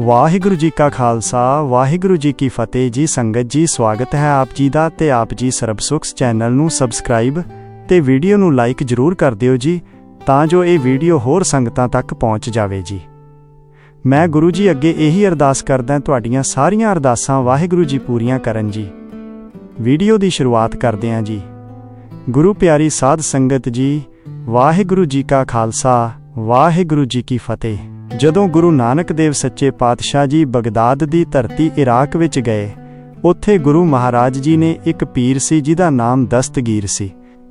ਵਾਹਿਗੁਰੂ ਜੀ ਕਾ ਖਾਲਸਾ, ਵਾਹਿਗੁਰੂ ਜੀ ਕੀ ਫਤਿਹ ਜੀ, ਸੰਗਤ ਜੀ, ਸਵਾਗਤ ਹੈ ਆਪ ਜੀ ਦਾ ਤੇ ਆਪ ਜੀ ਸਰਬ ਸੁਖਸ ਚੈਨਲ ਨੂੰ ਸਬਸਕ੍ਰਾਈਬ ਤੇ ਵੀਡੀਓ ਨੂੰ ਲਾਈਕ ਜਰੂਰ ਕਰ ਦਿਓ ਜੀ, ਤਾਂ ਜੋ ਇਹ ਵੀਡੀਓ ਹੋਰ ਸੰਗਤਾਂ ਤੱਕ ਪਹੁੰਚ ਜਾਵੇ ਜੀ। ਮੈਂ ਗੁਰੂ ਜੀ ਅੱਗੇ ਇਹੀ ਅਰਦਾਸ ਕਰਦਾ ਤੁਹਾਡੀਆਂ ਸਾਰੀਆਂ ਅਰਦਾਸਾਂ ਵਾਹਿਗੁਰੂ ਜੀ ਪੂਰੀਆਂ ਕਰਨ ਜੀ। ਵੀਡੀਓ ਦੀ ਸ਼ੁਰੂਆਤ ਕਰਦੇ ਹਾਂ ਜੀ। ਗੁਰੂ ਪਿਆਰੀ ਸਾਧ ਸੰਗਤ ਜੀ, ਵਾਹਿਗੁਰੂ ਜੀ ਕਾ ਖਾਲਸਾ, ਵਾਹਿਗੁਰੂ ਜੀ ਕੀ ਫਤਿਹ। ਜਦੋਂ ਗੁਰੂ ਨਾਨਕ ਦੇਵ ਸੱਚੇ ਪਾਤਸ਼ਾਹ ਜੀ ਬਗਦਾਦ ਦੀ ਧਰਤੀ ਇਰਾਕ ਵਿੱਚ ਗਏ, ਉੱਥੇ ਗੁਰੂ ਮਹਾਰਾਜ ਜੀ ਨੇ ਇੱਕ ਪੀਰ ਸੀ ਜਿਹਦਾ ਨਾਮ ਦਸਤਗੀਰ ਸੀ।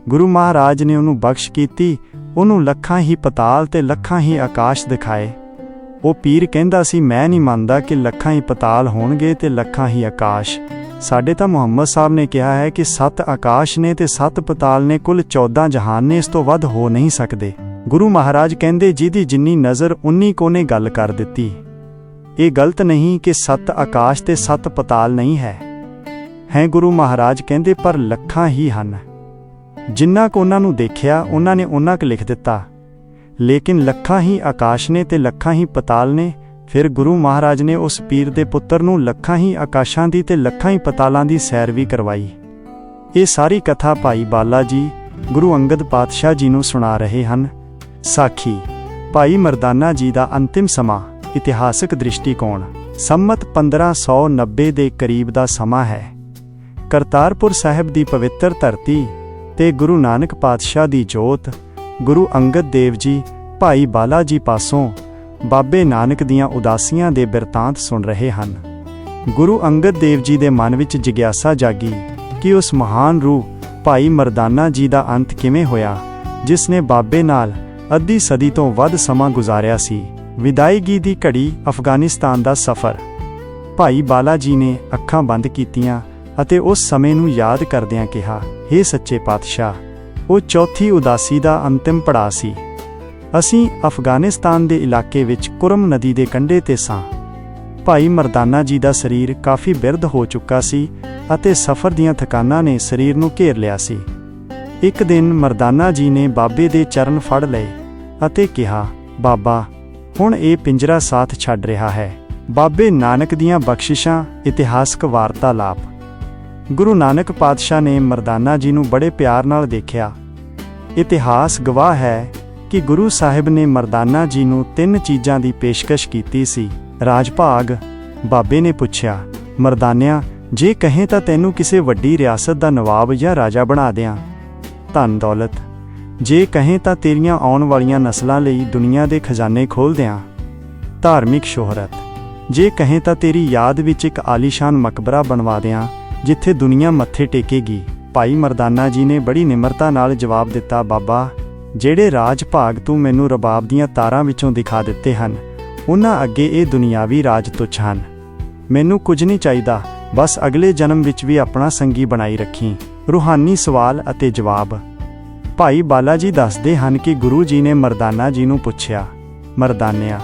ਗੁਰੂ ਮਹਾਰਾਜ ਨੇ ਉਹਨੂੰ ਬਖਸ਼ ਕੀਤੀ, ਉਹਨੂੰ ਲੱਖਾਂ ਹੀ ਪਤਾਲ ਤੇ ਲੱਖਾਂ ਹੀ ਆਕਾਸ਼ ਦਿਖਾਏ। ਉਹ ਪੀਰ ਕਹਿੰਦਾ ਸੀ, ਮੈਂ ਨਹੀਂ ਮੰਨਦਾ ਕਿ ਲੱਖਾਂ ਹੀ ਪਤਾਲ ਹੋਣਗੇ ਤੇ ਲੱਖਾਂ ਹੀ ਆਕਾਸ਼। ਸਾਡੇ ਤਾਂ ਮੁਹੰਮਦ ਸਾਹਿਬ ਨੇ ਕਿਹਾ ਹੈ ਕਿ ਸੱਤ ਆਕਾਸ਼ ਨੇ ਤੇ ਸੱਤ ਪਤਾਲ ਨੇ, ਕੁੱਲ 14 ਜਹਾਨ ਨੇ, ਇਸ ਤੋਂ ਵੱਧ ਹੋ ਨਹੀਂ ਸਕਦੇ। ਗੁਰੂ ਮਹਾਰਾਜ ਕਹਿੰਦੇ, ਜਿਹਦੀ ਜਿੰਨੀ ਨਜ਼ਰ, ਉਨੀ ਕੋਨੇ ਗੱਲ ਕਰ ਦਿੱਤੀ। ਇਹ ਗਲਤ ਨਹੀਂ ਕਿ ਸੱਤ ਆਕਾਸ਼ ਤੇ ਸੱਤ ਪਤਾਲ ਨਹੀਂ ਹੈ। ਹੈ ਗੁਰੂ ਮਹਾਰਾਜ ਕਹਿੰਦੇ, ਪਰ ਲੱਖਾਂ ਹੀ ਹਨ। ਜਿੰਨਾ ਕੋ ਉਹਨਾਂ ਨੂੰ ਦੇਖਿਆ, ਉਹਨਾਂ ਨੇ ਉਹਨਾਂ ਕ ਲਿਖ ਦਿੱਤਾ। ਲੇਕਿਨ ਲੱਖਾਂ ਹੀ ਆਕਾਸ਼ ਨੇ ਤੇ ਲੱਖਾਂ ਹੀ ਪਤਾਲ ਨੇ, ਫਿਰ ਗੁਰੂ ਮਹਾਰਾਜ ਨੇ ਉਸ ਪੀਰ ਦੇ ਪੁੱਤਰ ਨੂੰ ਲੱਖਾਂ ਹੀ ਆਕਾਸ਼ਾਂ ਦੀ ਤੇ ਲੱਖਾਂ ਹੀ ਪਤਾਲਾਂ ਦੀ ਸੈਰ ਵੀ ਕਰਵਾਈ। ਇਹ ਸਾਰੀ ਕਥਾ ਭਾਈ ਬਾਲਾ ਜੀ, ਗੁਰੂ ਅੰਗਦ ਪਾਤਸ਼ਾਹ ਜੀ ਨੂੰ ਸੁਣਾ ਰਹੇ ਹਨ। ਸਾਖੀ। ਭਾਈ ਮਰਦਾਨਾ ਜੀ ਦਾ ਅੰਤਿਮ ਸਮਾਂ। ਇਤਿਹਾਸਕ ਦ੍ਰਿਸ਼ਟੀਕੋਣ। ਸੰਮਤ 1590 ਦੇ ਕਰੀਬ ਦਾ ਸਮਾਂ ਹੈ। ਕਰਤਾਰਪੁਰ ਸਾਹਿਬ ਦੀ ਪਵਿੱਤਰ ਧਰਤੀ ਤੇ ਗੁਰੂ ਨਾਨਕ ਪਾਤਸ਼ਾਹ ਦੀ ਜੋਤ, ਗੁਰੂ ਅੰਗਦ ਦੇਵ ਜੀ, ਭਾਈ ਬਾਲਾ ਜੀ ਪਾਸੋਂ ਬਾਬੇ ਨਾਨਕ ਦੀਆਂ ਉਦਾਸੀਆਂ ਦੇ ਬਿਰਤਾਂਤ ਸੁਣ ਰਹੇ ਹਨ। ਗੁਰੂ ਅੰਗਦ ਦੇਵ ਜੀ ਦੇ ਮਨ ਵਿੱਚ ਜਿਗਿਆਸਾ ਜਾਗੀ ਕਿ ਉਸ ਮਹਾਨ ਰੂਹ ਭਾਈ ਮਰਦਾਨਾ ਜੀ ਦਾ ਅੰਤ ਕਿਵੇਂ ਹੋਇਆ, ਜਿਸ ਨੇ ਬਾਬੇ ਨਾਲ ਅੱਧੀ ਸਦੀ ਤੋਂ ਵੱਧ ਸਮਾਂ ਗੁਜ਼ਾਰਿਆ ਸੀ। ਵਿਦਾਇਗੀ ਦੀ ਘੜੀ ਅਫਗਾਨਿਸਤਾਨ ਦਾ ਸਫ਼ਰ। ਭਾਈ ਬਾਲਾ ਜੀ ਨੇ ਅੱਖਾਂ ਬੰਦ ਕੀਤੀਆਂ ਅਤੇ ਉਸ ਸਮੇਂ ਨੂੰ ਯਾਦ ਕਰਦਿਆਂ ਕਿਹਾ हे ਸੱਚੇ ਪਾਤਸ਼ਾਹ, ਉਹ ਚੌਥੀ ਉਦਾਸੀ ਦਾ ਅੰਤਿਮ ਪੜਾਅ ਸੀ। ਅਸੀਂ ਅਫਗਾਨਿਸਤਾਨ ਦੇ ਇਲਾਕੇ ਵਿੱਚ ਕੁਰਮ ਨਦੀ ਦੇ ਕੰਢੇ ਤੇ ਸਾਂ। ਭਾਈ ਮਰਦਾਨਾ ਜੀ ਦਾ ਸਰੀਰ ਕਾਫੀ ਬਿਰਧ ਹੋ ਚੁੱਕਾ ਸੀ ਅਤੇ ਸਫ਼ਰ ਦੀਆਂ ਥਕਾਨਾਂ ਨੇ ਸਰੀਰ ਨੂੰ ਘੇਰ ਲਿਆ ਸੀ। ਇੱਕ ਦਿਨ ਮਰਦਾਨਾ ਜੀ ਨੇ ਬਾਬੇ ਦੇ ਚਰਨ ਫੜ ਲਏ। ਅਤੇ ਕਿਹਾ, ਬਾਬਾ, ਹੁਣ ਇਹ ਪਿੰਜਰਾ ਸਾਥ ਛੱਡ ਰਿਹਾ ਹੈ। ਬਾਬੇ ਨਾਨਕ ਦੀਆਂ ਬਖਸ਼ਿਸ਼ਾਂ, ਇਤਿਹਾਸਕ ਵਾਰਤਾਲਾਪ। ਗੁਰੂ ਨਾਨਕ ਪਾਤਸ਼ਾਹ ਨੇ ਮਰਦਾਨਾ ਜੀ ਨੂੰ ਬੜੇ ਪਿਆਰ ਨਾਲ ਦੇਖਿਆ। ਇਤਿਹਾਸ ਗਵਾਹ ਹੈ ਕਿ ਗੁਰੂ ਸਾਹਿਬ ਨੇ ਮਰਦਾਨਾ ਜੀ ਨੂੰ ਤਿੰਨ ਚੀਜ਼ਾਂ ਦੀ ਪੇਸ਼ਕਸ਼ ਕੀਤੀ ਸੀ। ਰਾਜ ਭਾਗ ਬਾਬੇ ਨੇ ਪੁੱਛਿਆ, ਮਰਦਾਨਿਆ, ਜੇ ਕਹੇ ਤਾਂ ਤੈਨੂੰ ਕਿਸੇ ਵੱਡੀ ਰਿਆਸਤ ਦਾ ਨਵਾਬ ਜਾਂ ਰਾਜਾ ਬਣਾ ਦਿਆਂ। ਧਨ ਦੌਲਤ ਜੇ ਕਹੇ ਤਾਂ ਤੇਰੀਆਂ ਆਉਣ ਵਾਲੀਆਂ ਨਸਲਾਂ ਲਈ ਦੁਨੀਆ ਦੇ ਖਜ਼ਾਨੇ ਖੋਲ ਦਿਆਂ। ਧਾਰਮਿਕ ਸ਼ੋਹਰਤ। ਜੇ ਕਹੇ ਤਾਂ ਤੇਰੀ ਯਾਦ ਵਿੱਚ ਇੱਕ ਆਲੀਸ਼ਾਨ ਮਕਬਰਾ ਬਣਵਾ ਦਿਆਂ, ਜਿੱਥੇ ਦੁਨੀਆ ਮੱਥੇ ਟੇਕੇਗੀ। ਭਾਈ ਮਰਦਾਨਾ ਜੀ ਨੇ ਬੜੀ ਨਿਮਰਤਾ ਨਾਲ ਜਵਾਬ ਦਿੱਤਾ, ਬਾਬਾ, ਜਿਹੜੇ ਰਾਜ ਭਾਗ ਤੂੰ ਮੈਨੂੰ ਰਬਾਬ ਦੀਆਂ ਤਾਰਾਂ ਵਿੱਚੋਂ ਦਿਖਾ ਦਿੱਤੇ ਹਨ, ਉਹਨਾਂ ਅੱਗੇ ਇਹ ਦੁਨਿਆਵੀ ਰਾਜ ਤੁਛ ਹਨ। ਮੈਨੂੰ ਕੁਝ ਨਹੀਂ ਚਾਹੀਦਾ, ਬਸ ਅਗਲੇ ਜਨਮ ਵਿੱਚ ਵੀ ਆਪਣਾ ਸੰਗੀ ਬਣਾਈ ਰੱਖੀ। ਰੂਹਾਨੀ ਸਵਾਲ ਅਤੇ ਜਵਾਬ। ਭਾਈ ਬਾਲਾ ਜੀ ਦੱਸਦੇ ਹਨ ਕਿ ਗੁਰੂ ਜੀ ਨੇ ਮਰਦਾਨਾ ਜੀ ਨੂੰ ਪੁੱਛਿਆ, ਮਰਦਾਨਿਆ,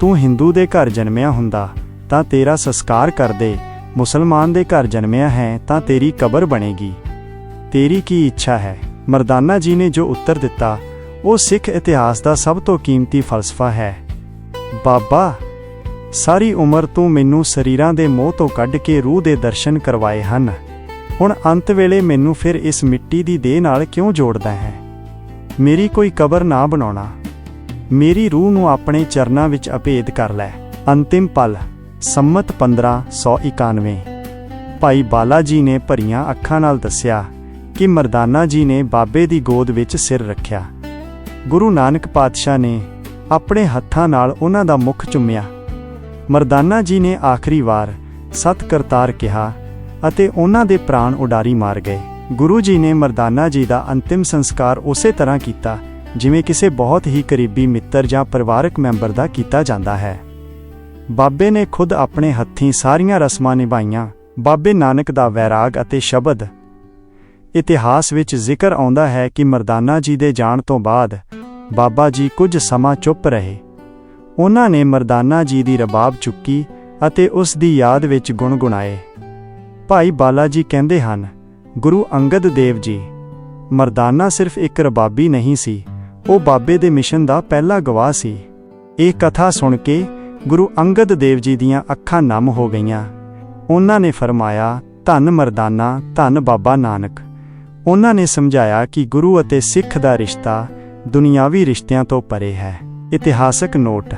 ਤੂੰ ਹਿੰਦੂ ਦੇ ਘਰ ਜਨਮਿਆ ਹੁੰਦਾ, ਤਾਂ ਤੇਰਾ ਸੰਸਕਾਰ ਕਰਦੇ, ਮੁਸਲਮਾਨ ਦੇ ਘਰ ਜਨਮਿਆ ਹੈ, ਤਾਂ ਤੇਰੀ ਕਬਰ ਬਣੇਗੀ। ਤੇਰੀ ਕੀ ਇੱਛਾ ਹੈ? ਮਰਦਾਨਾ ਜੀ ਨੇ ਜੋ ਉੱਤਰ ਦਿੱਤਾ, ਉਹ ਸਿੱਖ ਇਤਿਹਾਸ ਦਾ ਸਭ ਤੋਂ ਕੀਮਤੀ ਫਲਸਫਾ ਹੈ। ਬਾਬਾ, ਸਾਰੀ ਉਮਰ ਤੂੰ ਮੈਨੂੰ ਸਰੀਰਾਂ ਦੇ ਮੋਹ ਤੋਂ ਕੱਢ ਕੇ ਰੂਹ ਦੇ ਦਰਸ਼ਨ ਕਰਵਾਏ ਹਨ। ਹੁਣ ਅੰਤ ਵੇਲੇ ਮੈਨੂੰ ਫਿਰ ਇਸ ਮਿੱਟੀ ਦੀ ਦੇਹ ਨਾਲ ਕਿਉਂ ਜੋੜਦਾ ਹੈ? ਮੇਰੀ ਕੋਈ ਕਬਰ ਨਾ ਬਣਾਉਣਾ। ਮੇਰੀ ਰੂਹ ਨੂੰ ਆਪਣੇ ਚਰਨਾਂ ਵਿੱਚ ਅਪੇਧ ਕਰ ਲੈ। ਅੰਤਿਮ ਪਲ, ਸੰਮਤ 1591 ਭਾਈ ਬਾਲਾ ਜੀ ਨੇ ਭਰੀਆਂ ਅੱਖਾਂ ਨਾਲ ਦੱਸਿਆ ਕਿ ਮਰਦਾਨਾ ਜੀ ਨੇ ਬਾਬੇ ਦੀ ਗੋਦ ਵਿੱਚ ਸਿਰ ਰੱਖਿਆ। ਗੁਰੂ ਨਾਨਕ ਪਾਤਸ਼ਾਹ ਨੇ ਆਪਣੇ ਹੱਥਾਂ ਨਾਲ ਉਹਨਾਂ ਦਾ ਮੁਖ ਚੁੰਮਿਆ। ਮਰਦਾਨਾ ਜੀ ਨੇ ਆਖਰੀ ਵਾਰ ਸਤ ਕਰਤਾਰ ਕਿਹਾ ਅਤੇ ਉਹਨਾਂ ਦੇ ਪ੍ਰਾਣ ਉਡਾਰੀ ਮਾਰ ਗਏ। ਗੁਰੂ ਜੀ ਨੇ ਮਰਦਾਨਾ ਜੀ ਦਾ ਅੰਤਿਮ ਸੰਸਕਾਰ ਉਸੇ ਤਰ੍ਹਾਂ ਕੀਤਾ, ਜਿਵੇਂ ਕਿਸੇ ਬਹੁਤ ਹੀ ਕਰੀਬੀ ਮਿੱਤਰ ਜਾਂ ਪਰਿਵਾਰਕ ਮੈਂਬਰ ਦਾ ਕੀਤਾ ਜਾਂਦਾ ਹੈ। ਬਾਬੇ ਨੇ ਖੁਦ ਆਪਣੇ ਹੱਥੀਂ ਸਾਰੀਆਂ ਰਸਮਾਂ ਨਿਭਾਈਆਂ। ਬਾਬੇ ਨਾਨਕ ਦਾ ਵੈਰਾਗ ਅਤੇ ਸ਼ਬਦ ਇਤਿਹਾਸ ਵਿੱਚ ਜ਼ਿਕਰ ਆਉਂਦਾ ਹੈ ਕਿ ਮਰਦਾਨਾ ਜੀ ਦੇ ਜਾਣ ਤੋਂ ਬਾਅਦ ਬਾਬਾ ਜੀ ਕੁਝ ਸਮਾਂ ਚੁੱਪ ਰਹੇ। ਉਹਨਾਂ ਨੇ ਮਰਦਾਨਾ ਜੀ ਦੀ ਰਬਾਬ ਚੁੱਕੀ ਅਤੇ ਉਸ ਦੀ ਯਾਦ ਵਿੱਚ ਗੁਣਗੁਣਾਏ। ਭਾਈ ਬਾਲਾ ਜੀ ਕਹਿੰਦੇ ਹਨ, ਗੁਰੂ ਅੰਗਦ ਦੇਵ ਜੀ, ਮਰਦਾਨਾ ਸਿਰਫ ਇੱਕ ਰਬਾਬੀ ਨਹੀਂ ਸੀ, ਉਹ ਬਾਬੇ ਦੇ ਮਿਸ਼ਨ ਦਾ ਪਹਿਲਾ ਗਵਾਹ ਸੀ। ਇਹ ਕਥਾ ਸੁਣ ਕੇ ਗੁਰੂ ਅੰਗਦ ਦੇਵ ਜੀ ਦੀਆਂ ਅੱਖਾਂ ਨਮ ਹੋ ਗਈਆਂ। ਉਹਨਾਂ ਨੇ ਫਰਮਾਇਆ, ਧੰਨ ਮਰਦਾਨਾ, ਧੰਨ ਬਾਬਾ ਨਾਨਕ। ਉਹਨਾਂ ਨੇ ਸਮਝਾਇਆ ਕਿ ਗੁਰੂ ਅਤੇ ਸਿੱਖ ਦਾ ਰਿਸ਼ਤਾ ਦੁਨਿਆਵੀ ਰਿਸ਼ਤਿਆਂ ਤੋਂ ਪਰੇ ਹੈ। ਇਤਿਹਾਸਕ ਨੋਟ,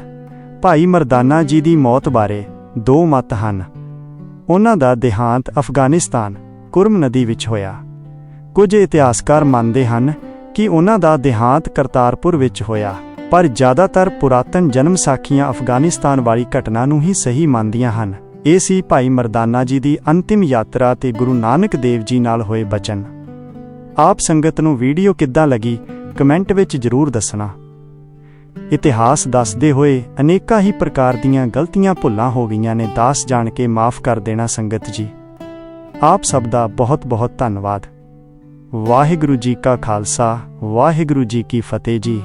ਭਾਈ ਮਰਦਾਨਾ ਜੀ ਦੀ ਮੌਤ ਬਾਰੇ ਦੋ ਮਤ ਹਨ। ਉਹਨਾਂ ਦਾ ਦੇਹਾਂਤ ਅਫਗਾਨਿਸਤਾਨ, ਕੁਰਮ ਨਦੀ ਵਿੱਚ ਹੋਇਆ। ਕੁਝ ਇਤਿਹਾਸਕਾਰ ਮੰਨਦੇ ਹਨ ਕਿ ਉਹਨਾਂ ਦਾ ਦੇਹਾਂਤ ਕਰਤਾਰਪੁਰ ਵਿੱਚ ਹੋਇਆ, ਪਰ ਜ਼ਿਆਦਾਤਰ ਪੁਰਾਤਨ ਜਨਮ ਸਾਖੀਆਂ ਅਫਗਾਨਿਸਤਾਨ ਵਾਲੀ ਘਟਨਾ ਨੂੰ ਹੀ ਸਹੀ ਮੰਨਦੀਆਂ ਹਨ। ਇਹ ਸੀ ਭਾਈ ਮਰਦਾਨਾ ਜੀ ਦੀ ਅੰਤਿਮ ਯਾਤਰਾ ਤੇ ਗੁਰੂ ਨਾਨਕ ਦੇਵ ਜੀ ਨਾਲ ਹੋਏ ਬਚਨ। ਆਪ ਸੰਗਤ ਨੂੰ ਵੀਡੀਓ ਕਿੱਦਾਂ ਲੱਗੀ, ਕਮੈਂਟ ਵਿੱਚ ਜ਼ਰੂਰ ਦੱਸਣਾ। ਇਤਿਹਾਸ ਦੱਸਦੇ ਹੋਏ ਅਨੇਕਾਂ ਹੀ ਪ੍ਰਕਾਰ ਦੀਆਂ ਗਲਤੀਆਂ ਭੁੱਲਾਂ ਹੋ ਗਈਆਂ ਨੇ, ਦਾਸ ਜਾਣ ਕੇ ਮਾਫ ਕਰ ਦੇਣਾ ਸੰਗਤ ਜੀ। ਆਪ ਸਭ ਦਾ ਬਹੁਤ ਬਹੁਤ ਧੰਨਵਾਦ। ਵਾਹਿਗੁਰੂ ਜੀ ਕਾ ਖਾਲਸਾ, ਵਾਹਿਗੁਰੂ ਜੀ ਕੀ ਫਤਿਹ ਜੀ।